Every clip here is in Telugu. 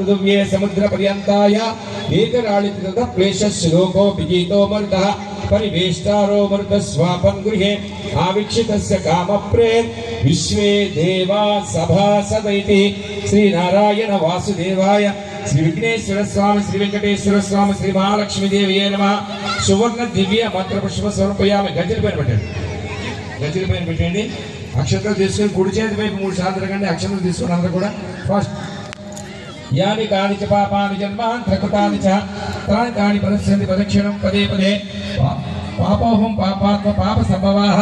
పృథివ్యే సముద్ర పర్యంతాయ ఏకరాళికృత క్లేశ శ్లోకో విజీతో మరుతః పరివేష్టారో మరుత స్వాపం గృహే ఆవిక్షితస్య కామప్రే విశ్వే దేవా సభాసదైతి శ్రీనారాయణ వాసుదేవాయ శ్రీ విఘ్నేశ్వర స్వామి శ్రీ వెంకటేశ్వర స్వామి శ్రీ మహాలక్ష్మీదేవి నమ సువర్ణ దివ్య మంత్ర పుష్ప సమర్పయామి। గజ్జల పైన పెట్టండి। గజ్జల పైన పెట్టండి। అక్షంతలు తీసుకొని కుడి చేతి వైపు మూడు సార్లు తిరగండి అక్షంతలు తీసుకుని అందరూ కూడా ఫస్ట్ యాని కాని చ పాపాని జన్మాన్ త్రకుటాని చ తాని కాని పరిశ్రంతి ప్రదక్షిణం పదే పదే పాపోహం పాపాత్మ పాప సంభవాః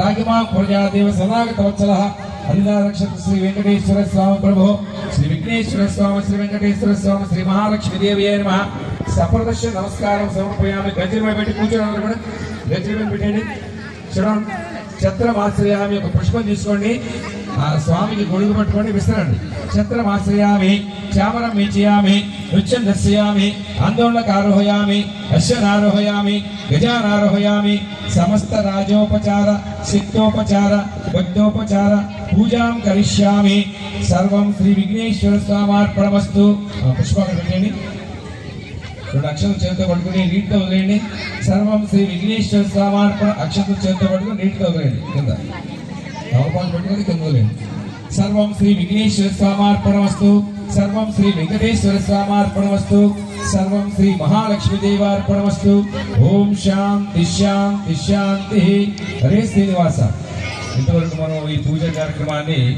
రాగిమాం ప్రజాదేవ సనాగత వత్సలః హరిదారక్షత శ్రీ వెంకటేశ్వర స్వామి ప్రభు శ్రీ విఘ్నేశ్వర స్వామి శ్రీ వెంకటేశ్వర స్వామి శ్రీ మహాలక్ష్మీదేవి నమ సప్రదర్శ నమస్కారం సమర్పయామి గజ్జల పెట్టి కూర్చోవాలి కూడా గజ్జల పెట్టండి చూడండి ఛత్రమాశ్రయామి ఒక పుష్పం తీసుకోండి ఆ స్వామికి గొడుగు పట్టుకొని విసరండి. ఛత్రమాశ్రయామి చామరం మీచయామి నృత్యం దర్శయామి ఆందోళనకారోహయామి అశ్వనారోహయామి గజానారోహయామి సమస్త రాజోపచార శక్తోపచార భక్తోపచార పూజాం కరిష్యామి. సర్వం శ్రీ విఘ్నేశ్వర స్వామార్పణమస్తు. ఆ పెట్టండి. రెండు అక్షరం చేతితో పట్టుకుని నీటితో వదిలేయండి. సర్వం శ్రీ విఘ్నేశ్వర స్వామార్పణ అక్షరం చేతితో పట్టుకుని నీటితో వదిలేయండి. కింద. అవపాలు సర్వం శ్రీ విఘ్నేశ్వర స్వామార్పణ వస్తు సర్వం శ్రీ వెంకటేశ్వర స్వామార్పణ వస్తు సర్వం శ్రీ మహాలక్ష్మీదేవార్పణ వస్తు ఓం శాంతి శాంతి శాంతి. హరే శ్రీనివాస. ఇంతవరకు మనం ఈ పూజ కార్యక్రమాన్ని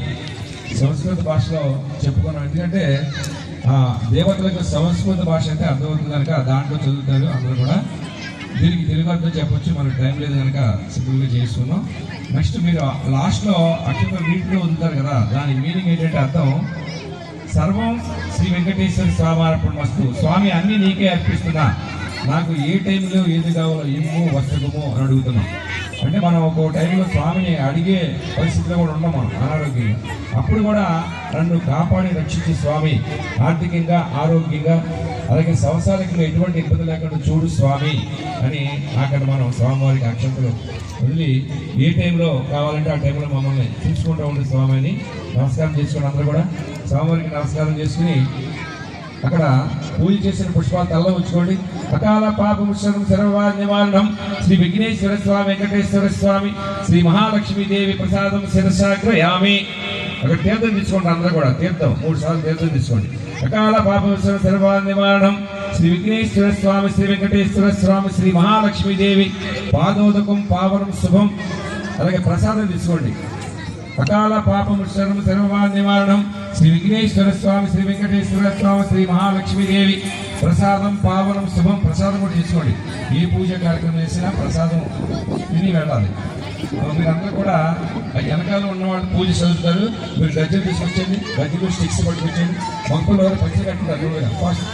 సంస్కృత భాషలో చెప్పుకున్నాం. ఎందుకంటే దేవతలకు సంస్కృత భాష అంటే అర్థమవుతుంది కనుక దాంట్లో చదువుతారు అందరూ కూడా. దీనికి తెలుగు అర్థం చెప్పొచ్చు మనకు టైం లేదు కనుక సింపుల్గా చేసుకున్నాం నెక్స్ట్ మీరు లాస్ట్లో అక్షర వీటిలో ఉంటారు కదా దాని మీనింగ్ ఏంటంటే అర్థం సర్వం శ్రీ వెంకటేశ్వర స్వామి వస్తు స్వామి అన్నీ నీకే అర్పిస్తున్నా. నాకు ఏ టైంలో ఏది కావాలో ఇమ్ము వస్త్రము అని అడుగుతున్నాం. అంటే మనం ఒక్కో టైంలో స్వామిని అడిగే పరిస్థితిలో కూడా ఉన్నాం మనం అనారోగ్యంగా. అప్పుడు కూడా నన్ను కాపాడి రక్షించి స్వామి. ఆర్థికంగా ఆరోగ్యంగా అలాగే సంవత్సరాలకు ఎటువంటి ఇబ్బంది లేకుండా చూడు స్వామి అని అక్కడ మనం స్వామివారికి అక్షంతలు వదిలి ఏ టైంలో కావాలంటే ఆ టైంలో మమ్మల్ని చూసుకుంటూ ఉండే స్వామి అని నమస్కారం చేసుకుని అందరూ కూడా స్వామివారికి నమస్కారం చేసుకుని అక్కడ పూజ చేసిన పుష్పాలు తల్ల ఉంచుకోండి. అకాల పాప ముషరం నివారణం. శ్రీ విఘ్నేశ్వర స్వామి వెంకటేశ్వర స్వామి శ్రీ మహాలక్ష్మీదేవి ప్రసాదం శిరసాగ్రయామి. అక్కడ తీర్థం తీసుకోండి అందరూ కూడా. తీర్థం మూడు సార్లు తీర్థం తీసుకోండి. అకాల పాప ముషరం నివారణం. శ్రీ విఘ్నేశ్వర స్వామి శ్రీ వెంకటేశ్వర స్వామి శ్రీ మహాలక్ష్మీదేవి పాదోదకం పావనం శుభం. అలాగే ప్రసాదం తీసుకోండి. అకాల పాపము శరణం సర్వమా నివారణం శ్రీ విఘ్నేశ్వర స్వామి శ్రీ వెంకటేశ్వర స్వామి శ్రీ మహాలక్ష్మీదేవి ప్రసాదం పావనం శుభం ప్రసాదం కూడా తీసుకోండి. ఏ పూజ కార్యక్రమం చేసినా ప్రసాదం తిని వెళ్ళాలి. మీరందరూ కూడా ఆ వెనకాల ఉన్నవాళ్ళు పూజ చదువుతారు. మీరు గజ్జలు తీసుకొచ్చండి గజ్జలు స్టిక్స్ పట్టుకొచ్చండి మొక్కలు పచ్చి కట్టుకుంటారు? ఫాస్ట్.